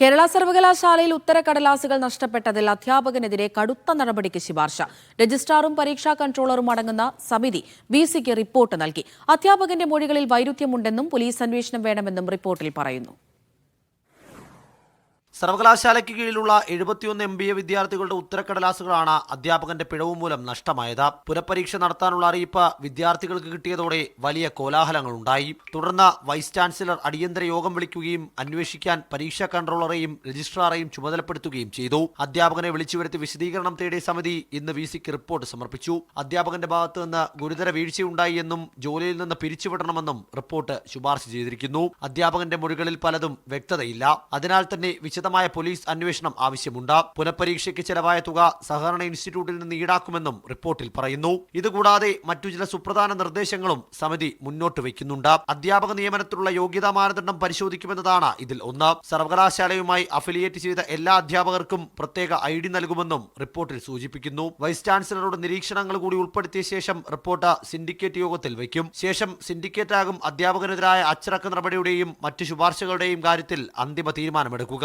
കേരള സർവകലാശാലയിൽ ഉത്തരക്കടലാസുകൾ നഷ്ടപ്പെട്ടതിൽ അധ്യാപകനെതിരെ കടുത്ത നടപടിക്ക് ശുപാർശ. രജിസ്ട്രാറും പരീക്ഷാ കൺട്രോളറും അടങ്ങുന്ന സമിതി വി സിക്ക് റിപ്പോർട്ട് നൽകി. അധ്യാപകന്റെ മൊഴികളിൽ വൈരുദ്ധ്യമുണ്ടെന്നും പോലീസ് അന്വേഷണം വേണമെന്നും റിപ്പോർട്ടിൽ പറയുന്നു. സർവകലാശാലയ്ക്ക് കീഴിലുള്ള എഴുപത്തിയൊന്ന് എം ബി എ വിദ്യാർത്ഥികളുടെ ഉത്തരക്കടലാസുകളാണ് അധ്യാപകന്റെ പിഴവ് മൂലം നഷ്ടമായത്. പുനഃപരീക്ഷ നടത്താനുള്ള അറിയിപ്പ് വിദ്യാർത്ഥികൾക്ക് കിട്ടിയതോടെ വലിയ കോലാഹലങ്ങളുണ്ടായി. തുടർന്ന് വൈസ് ചാൻസലർ അടിയന്തര യോഗം വിളിക്കുകയും അന്വേഷിക്കാൻ പരീക്ഷാ കൺട്രോളറെയും രജിസ്ട്രാറെയും ചുമതലപ്പെടുത്തുകയും ചെയ്തു. അധ്യാപകനെ വിളിച്ചു വരുത്തി വിശദീകരണം തേടിയ സമിതി ഇന്ന് വി സിക്ക് റിപ്പോർട്ട് സമർപ്പിച്ചു. അധ്യാപകന്റെ ഭാഗത്തു നിന്ന് ഗുരുതര വീഴ്ചയുണ്ടായി എന്നും ജോലിയിൽ നിന്ന് പിരിച്ചുവിടണമെന്നും റിപ്പോർട്ട് ശുപാർശ ചെയ്തിരിക്കുന്നു. അധ്യാപകന്റെ മൊഴികളിൽ പലതും വ്യക്തതയില്ല. അതിനാൽ തന്നെ വിശദമായ പോലീസ് അന്വേഷണം ആവശ്യമുണ്ട്. പുനഃപരീക്ഷയ്ക്ക് ചെലവായ തുക സഹകരണ ഇൻസ്റ്റിറ്റ്യൂട്ടിൽ നിന്ന് ഈടാക്കുമെന്നും റിപ്പോർട്ടിൽ പറയുന്നു. ഇതുകൂടാതെ മറ്റു ചില സുപ്രധാന നിർദ്ദേശങ്ങളും സമിതി മുന്നോട്ട് വയ്ക്കുന്നുണ്ട്. അധ്യാപക നിയമനത്തിലുള്ള യോഗ്യതാ മാനദണ്ഡം പരിശോധിക്കുമെന്നതാണ് ഇതിൽ ഒന്ന്. സർവകലാശാലയുമായി അഫിലിയേറ്റ് ചെയ്ത എല്ലാ അധ്യാപകർക്കും പ്രത്യേക ഐ ഡി നൽകുമെന്നും റിപ്പോർട്ടിൽ സൂചിപ്പിക്കുന്നു. വൈസ് ചാൻസലറുടെ നിരീക്ഷണങ്ങൾ കൂടി ഉൾപ്പെടുത്തിയ ശേഷം റിപ്പോർട്ട് സിൻഡിക്കേറ്റ് യോഗത്തിൽ വയ്ക്കും. ശേഷം സിൻഡിക്കേറ്റ് ആകും അധ്യാപകനെതിരായ അച്ചടക്ക നടപടിയുടെയും മറ്റ് ശുപാർശകളുടെയും കാര്യത്തിൽ അന്തിമ തീരുമാനമെടുക്കുക.